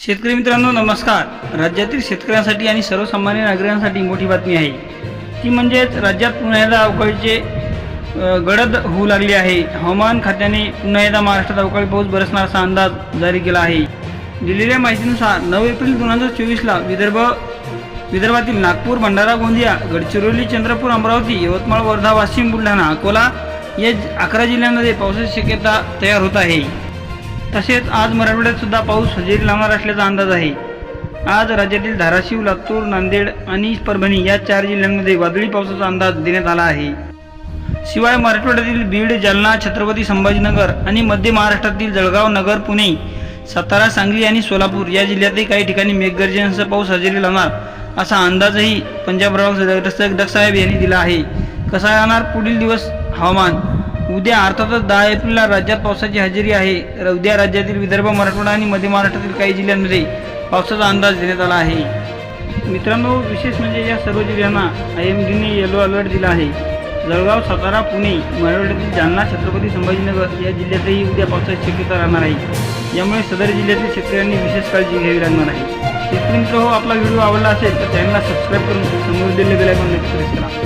शेतकरी मित्रांनो नमस्कार. राज्यातील शेतकऱ्यांसाठी आणि सर्वसामान्य नागरिकांसाठी मोठी बातमी आहे. ती म्हणजेच राज्यात पुन्हा एकदा अवकाळीचे गडद होऊ लागली आहे. हवामान खात्याने पुन्हा एकदा महाराष्ट्रात अवकाळी पाऊस बरसणार असा अंदाज जारी केला आहे. दिलेल्या माहितीनुसार नऊ एप्रिल दोन हजार चोवीसला विदर्भ विदर्भातील नागपूर भंडारा गोंदिया गडचिरोली चंद्रपूर अमरावती यवतमाळ वर्धा वाशिम बुलढाणा अकोला या अकरा जिल्ह्यांमध्ये पावसाची शक्यता तयार होत आहे. तसेच आज मराठवाड्यात सुद्धा पाऊस हजेरी लावणार असल्याचा अंदाज आहे. आज राज्यातील धाराशिव लातूर नांदेड आणि परभणी या चार जिल्ह्यांमध्ये वादळी पावसाचा अंदाज देण्यात आला आहे. शिवाय मराठवाड्यातील बीड जालना छत्रपती संभाजीनगर आणि मध्य महाराष्ट्रातील जळगाव नगर पुणे सातारा सांगली आणि सोलापूर या जिल्ह्यातही काही ठिकाणी मेघगर्जनेसह पाऊस हजेरी लावणार असा अंदाजही पंजाब प्रभाग डक साहेब यांनी दिला आहे. कसा राहणार पुढील दिवस हवामान? उद्या अर्थातच दहा एप्रिलला राज्यात पावसाची हजेरी आहे. उद्या राज्यातील विदर्भ मराठवाडा आणि मध्य महाराष्ट्रातील काही जिल्ह्यांमध्ये पावसाचा अंदाज देण्यात आला आहे. मित्रांनो विशेष म्हणजे या सर्व जिल्ह्यांना आय एम डीने येलो अलर्ट दिला आहे. जळगाव सातारा पुणे मराठवाड्यातील जालना छत्रपती संभाजीनगर या जिल्ह्यातही उद्या पावसाची शक्यता राहणार आहे. यामुळे सदर जिल्ह्यातील शेतकऱ्यांनी विशेष काळजी घ्यावी लागणार आहे. शेतकरी मित्र हो आपला व्हिडिओ आवडला असेल तर चॅनलला सबस्क्राईब करून समोर दिलेले बेलायकॉन नक्की प्रेस करा.